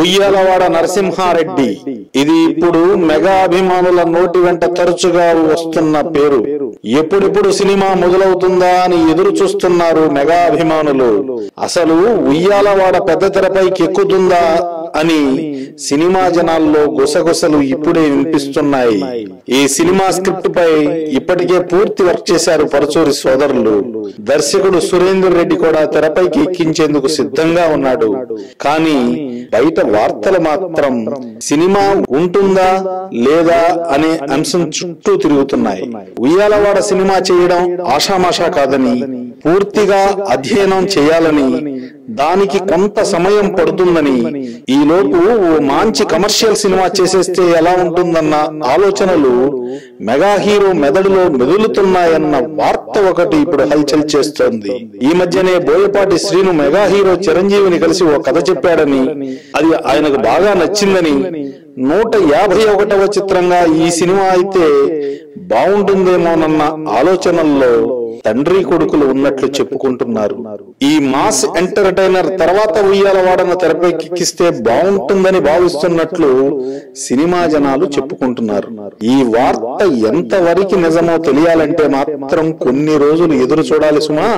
ఉయ్యాలవాడ నరసింహారెడ్డి. ఇది ఇప్పుడు మెగా అభిమానుల నోటి వెంట తరచుగా వస్తున్న పేరు. ఎప్పుడెప్పుడు సినిమా మొదలవుతుందా అని ఎదురు చూస్తున్నారు మెగా అభిమానులు. అసలు ఉయ్యాలవాడ పెద్ద తెరపైకి ఎక్కుతుందా అని సినిమా జనాల్లో గుసగుసలు ఇప్పుడే వినిపిస్తున్నాయి. ఈ సినిమా స్క్రిప్ట్ పై ఇప్పటికే పూర్తి వర్క్ చేశారు పరచూరి సోదరులు. దర్శకుడు సురేందర్ రెడ్డి కూడా తెరపైకి ఎక్కించేందుకు సిద్ధంగా ఉన్నాడు. కానీ బయట వార్తలు మాత్రం సినిమా ఉంటుందా లేదా అనే అంశం చుట్టూ తిరుగుతున్నాయి. ఉయ్యాలవాడ సినిమా చేయడం ఆషామాషా కాదని పూర్తిగా అధ్యయనం చేయాలని దానికి కొంత సమయం పడుతుందని ఈ ఓ మంచి కమర్షియల్ సినిమా చేసేస్తే ఎలా ఉంటుందన్న ఆలోచనలు మెగా హీరో మెదడులో మెదులుతున్నాయన్న వార్త ఒకటి ఇప్పుడు హల్చల్ చేస్తోంది. ఈ మధ్యనే బోయపాటి శ్రీను మెగా హీరో చిరంజీవిని కలిసి ఓ కథ చెప్పాడని అది ఆయనకు బాగా నచ్చిందని నూట యాభై ఒకటవ చిత్రంగా ఈ సినిమా అయితే బాగుంటుందేమోనన్న ఆలోచనల్లో తండ్రి కొడుకులు ఉన్నట్లు చెప్పుకుంటున్నారు. ఈ మాస్ ఎంటర్టైనర్ తర్వాత ఉయ్యాల వాడన తెరపైకిస్తే బాగుంటుందని భావిస్తున్నట్లు సినిమా జనాలు చెప్పుకుంటున్నారు. ఈ వార్త ఎంతవరకు నిజమో తెలియాలంటే మాత్రం కొన్ని రోజులు ఎదురు చూడాలి సుమా.